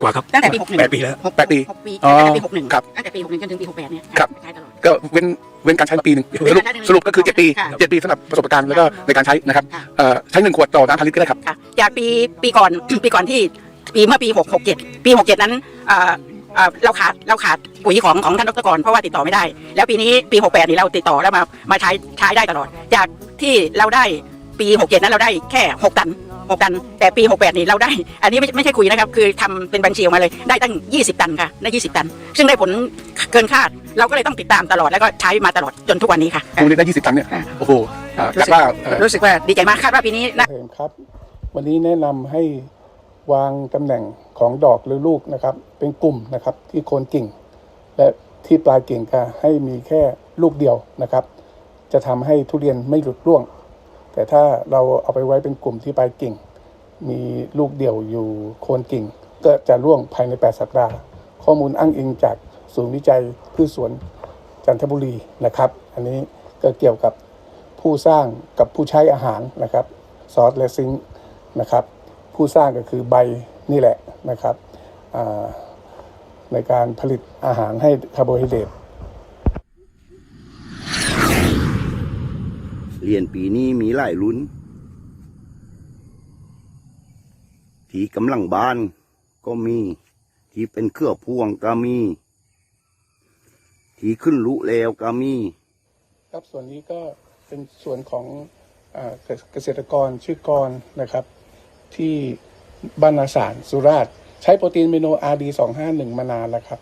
กว่าครับตั้งแต่ปีหกหนึ่งแปดปีแล้วหกแปดปี หกปีอ๋อตั้งแต่ปีหกหนึ่งครับตั้งแต่ปีหกหนึ่งจนถึงปีหกแปดเนี่ยครับ ใช้ตลอด ก็เว้นเว้นการใช้มาปีหนึ่งสรุปสรุปก็คือเจ็ดปี ค่ะเจ็ดปีสำหรับประสบการณ์แล้วก็ในการใช้นะครับค่ะ เอ่อใช้หนึ่งขวดต่อน้ำพันลิตรก็ได้ครับ ค่ะจากปีปีก่อน ปีก่อนที่ปีเมื่อปีหกหกเจ็ดปีหกเจ็ดนั้นเอ่อเอ่อเราขาดเราขาดปุ๋ยของของท่านดรกรเพราะว่าติดต่อไม่ได้ แล้วปีนี้ปีหกแปดนี่เราติดต่อแล้วมามาใช้ใช้ได้ตลอด จากที่เราได้ปีหกเจ็ดนั้นเราได้แค่หกตัน หกตัน แต่ปีหกแปดนี่เราได้ อันนี้ไม่ไม่ใช่คุยนะครับ คือทำเป็นบัญชีออกมาเลย ได้ตั้งยี่สิบตันค่ะ ได้ยี่สิบตัน ซึ่งได้ผลเกินคาด เราก็เลยต้องติดตามตลอด แล้วก็ใช้มาตลอดจนทุกวันนี้ค่ะคงได้ยี่สิบตันเนี่ยอ่าโอ้โหอ่าคาดว่าเอ่อรู้สึกว่าดีใจมาก คาดว่าปีนี้นะเห็นครับ วันนี้แนะนำให้วางตำแหน่งของดอกหรือลูกนะครับ เป็นกลุ่มนะครับที่โคนกิ่ง และที่ปลายกิ่งก็ให้มีแค่ลูกเดียวนะครับ จะทำให้ทุเรียนไม่หลุดร่วง แต่ถ้าเราเอาไปไว้เป็นกลุ่มที่ปลายกิ่ง มีลูกเดี่ยวอยู่โคนกิ่ง ก็จะร่วงภายใน 8 สัปดาห์ ข้อมูลอ้างอิงจากศูนย์วิจัยพืชสวนจันทบุรีนะครับ อันนี้ก็เกี่ยวกับผู้สร้างกับผู้ใช้อาหารนะครับซอสและซิงค์นะครับ ผู้สร้างก็คือใบนี่แหละนะครับในการผลิตอาหารให้คาร์โบไฮเดรต เรียนปีนี้มีหลายลุ้น ที่กำลังบานก็มี ที่เป็นเครือพวงก็มี ที่ขึ้นลุแล้วก็มี ครับส่วนนี้ก็เป็นส่วนของอเกษตรกรชื่อกรนะครับ ที่บ้านนาสารสุราษฎร์ใช้โปรตีนเมโน RD 251มานานแล้วครับ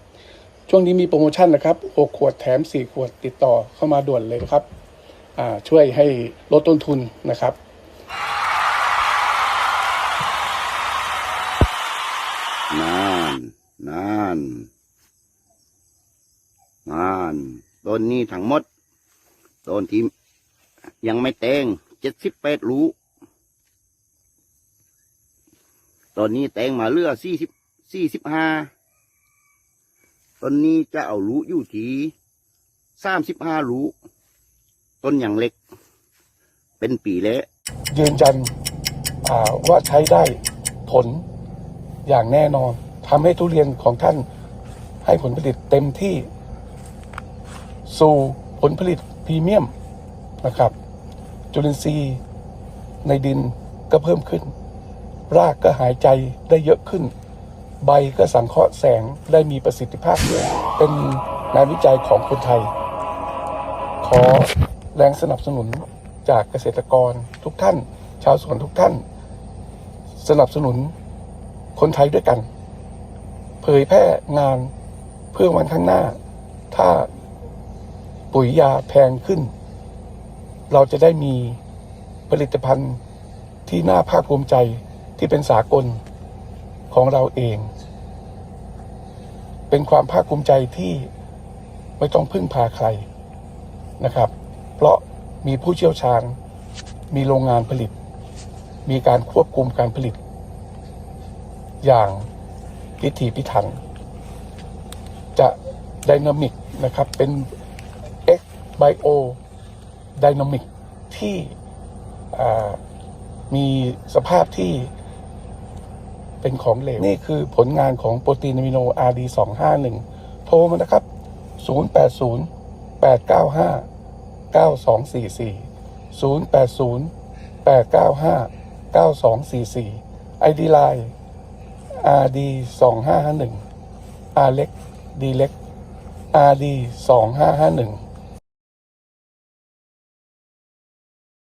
ช่วงนี้มีโปรโมชั่นนะครับ 6 ขวดแถม 4 ขวดติดต่อเข้ามาด่วนเลยครับ ช่วยให้ลดต้นทุนนะครับนานนานนานต้นนี้ทั้งหมดต้นที่ยังไม่แตงเจ็ดสิบแปดรูตอนนี้แตงมาเลือสี่สิบสี่สิบห้าต้นนี้จะเอารูอยู่ที่สามสิบห้ารู ต้นอย่างเล็ก เป็นปีแล้วยืนยันว่าใช้ได้ผลอย่างแน่นอนทำให้ทุเรียนของท่านให้ผลผลิตเต็มที่ สู่ผลผลิตพรีเมียมนะครับ จุลินทรีย์ในดินก็เพิ่มขึ้น รากก็หายใจได้เยอะขึ้น ใบก็สังเคราะห์แสงได้มีประสิทธิภาพ เป็นงานวิจัยของคนไทย ขอ แรงสนับสนุนจากเกษตรกรทุกท่าน ชาวสวนทุกท่าน สนับสนุนคนไทยด้วยกัน เผยแพร่งานเพื่อวันข้างหน้า ถ้าปุ๋ยยาแพงขึ้น เราจะได้มีผลิตภัณฑ์ที่น่าภาคภูมิใจที่เป็นสากลของเราเอง เป็นความภาคภูมิใจที่ไม่ต้องพึ่งพาใครนะครับ มีผู้เชี่ยวชาญ มีโรงงานผลิต มีการควบคุมการผลิต อย่างพิถีพิถัน จะไดนามิกนะครับ เป็น X Bio Dynamic ที่มีสภาพที่เป็นของเหลว นี่คือผลงานของโปรตีนอะมิโน RD 251 โทรมานะครับ 080 895 9244 080 895 9244 ID Line RD 2551 R เล็ก D เล็ก RD 2551